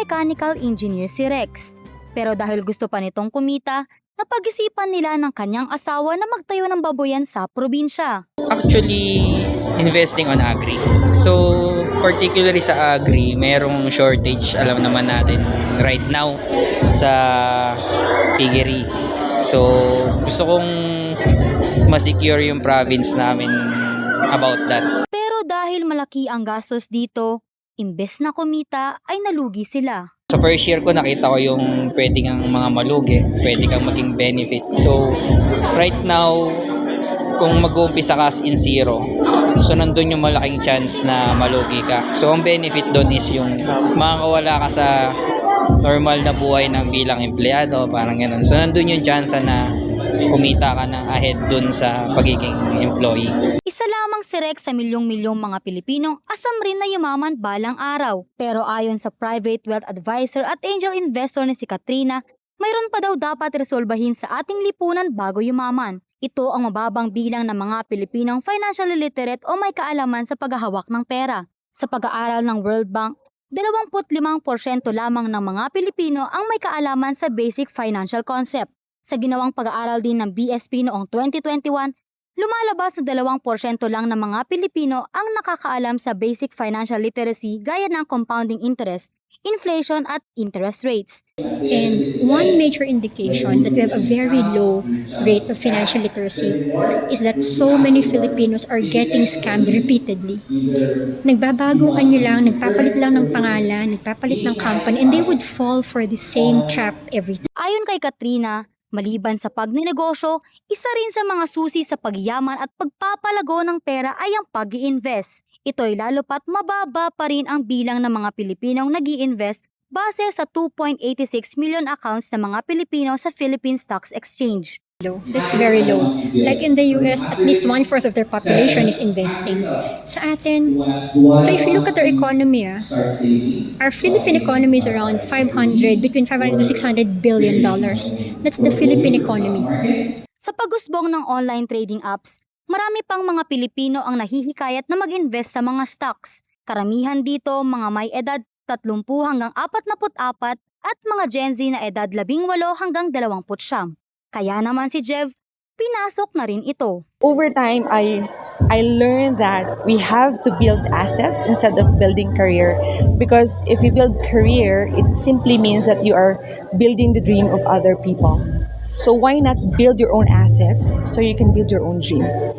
mechanical engineer si Rex. Pero dahil gusto pa nitong kumita, napag-isipan nila ng kanyang asawa na magtayo ng baboyan sa probinsya. Actually, investing on agri. So, particularly sa agri, merong shortage, alam naman natin, right now sa piggery. So, gusto kong ma-secure yung province namin about that. Pero dahil malaki ang gastos dito, imbes na kumita ay nalugi sila. Sa first year ko, nakita ko yung pwede kang mga malugi, pwede kang maging benefit. So, right now, kung mag-uumpisa ka in zero, so nandun yung malaking chance na malugi ka. So, ang benefit doon is yung makakawala ka sa normal na buhay ng bilang empleyado, parang ganun. So, nandun yung chance na kumita ka ng ahead dun sa pagiging employee. Isa lamang si Rex sa milyong-milyong mga Pilipinong asam rin na yumaman balang araw. Pero ayon sa private wealth advisor at angel investor ni si Katrina, mayroon pa daw dapat resolbahin sa ating lipunan bago yumaman. Ito ang mababang bilang ng mga Pilipinong financially literate o may kaalaman sa paghahawak ng pera. Sa pag-aaral ng World Bank, 25% lamang ng mga Pilipino ang may kaalaman sa basic financial concept. Sa ginawang pag-aaral din ng BSP noong 2021, lumalabas na 2% lang ng mga Pilipino ang nakakaalam sa basic financial literacy gaya ng compounding interest, inflation at interest rates. And one major indication that we have a very low rate of financial literacy is that so many Filipinos are getting scammed repeatedly. Nagbabagong anyo lang, nagpapalit lang ng pangalan, nagpapalit ng company, and they would fall for the same trap every time. Ayon kay Katrina, maliban sa pagnenegosyo, isa rin sa mga susi sa pagyaman at pagpapalago ng pera ay ang pag invest Ito'y lalo pat mababa pa rin ang bilang ng mga Pilipinong nag invest base sa 2.86 million accounts ng mga Pilipino sa Philippine Stocks Exchange. Low. That's very low. Like in the US, at least one-fourth of their population is investing. Sa atin, so if you look at our economy, ah, our Philippine economy is around 500, between 500 to 600 billion dollars. That's the Philippine economy. Sa pagusbong ng online trading apps, marami pang mga Pilipino ang nahihikayat na mag-invest sa mga stocks. Karamihan dito mga may edad 30 hanggang 44 at mga Gen Z na edad 18 hanggang 20 Kaya naman si Jev, pinasok na rin ito. over time i i learned that we have to build assets instead of building career. Because if you build career it simply means that you are building the dream of other people. So why not build your own assets so you can build your own dream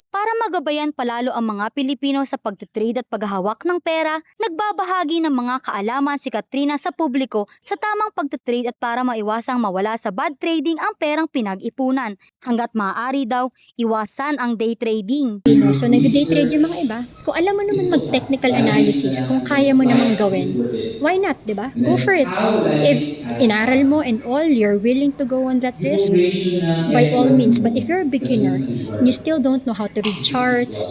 Para magabayan palalo ang mga Pilipino sa pagtitrade at paghahawak ng pera, nagbabahagi ng mga kaalaman si Katrina sa publiko sa tamang pagtitrade at para maiwasang mawala sa bad trading ang perang pinag-ipunan. Hanggat maaari daw, iwasan ang day trading. So, nag-day trade yung mga iba. Kung alam mo naman mag-technical analysis, kung kaya mo namang gawin, why not, di ba? Go for it. If inaral mo and all, you're willing to go on that risk, by all means. But if you're a beginner, you still don't know how to read charts,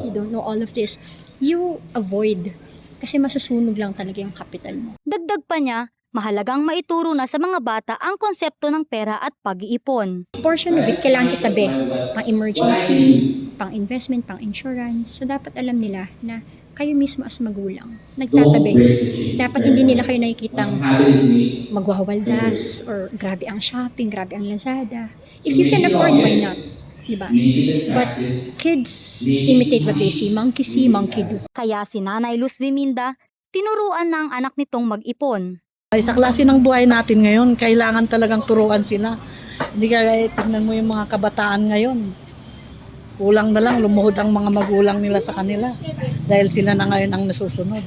you don't know all of this, you avoid. Kasi masusunog lang talaga yung capital mo. Dagdag pa niya, mahalagang maituro na sa mga bata ang konsepto ng pera at pag-iipon. portion of it kailangan itabi. Pang emergency, pang investment, pang insurance. So, dapat alam nila na kayo mismo as magulang, nagtatabi. Dapat hindi nila kayo nakikitang magwawaldas or grabe ang shopping, grabe ang Lazada. If you can afford, why not? Diba? But kids imitate what they see. Monkey see, monkey do. Kaya si Nanay Luz Viminda, tinuruan ng anak nitong mag-ipon. Ay, sa klase ng buhay natin ngayon, kailangan talagang turuan sila. Hindi kaya tignan mo yung mga kabataan ngayon. Kulang na lang, lumuhod ang mga magulang nila sa kanila. Dahil sila na ngayon ang nasusunod.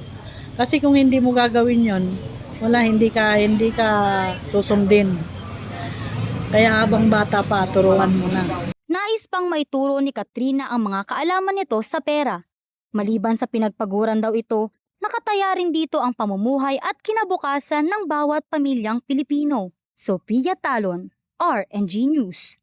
Kasi kung hindi mo gagawin yon, wala, hindi ka, hindi ka susundin. Kaya habang bata pa, turuan mo na. Nais pang maituro ni Katrina ang mga kaalaman nito sa pera. Maliban sa pinagpaguran daw ito, nakataya rin dito ang pamumuhay at kinabukasan ng bawat pamilyang Pilipino. Sophia Talon, RNG News.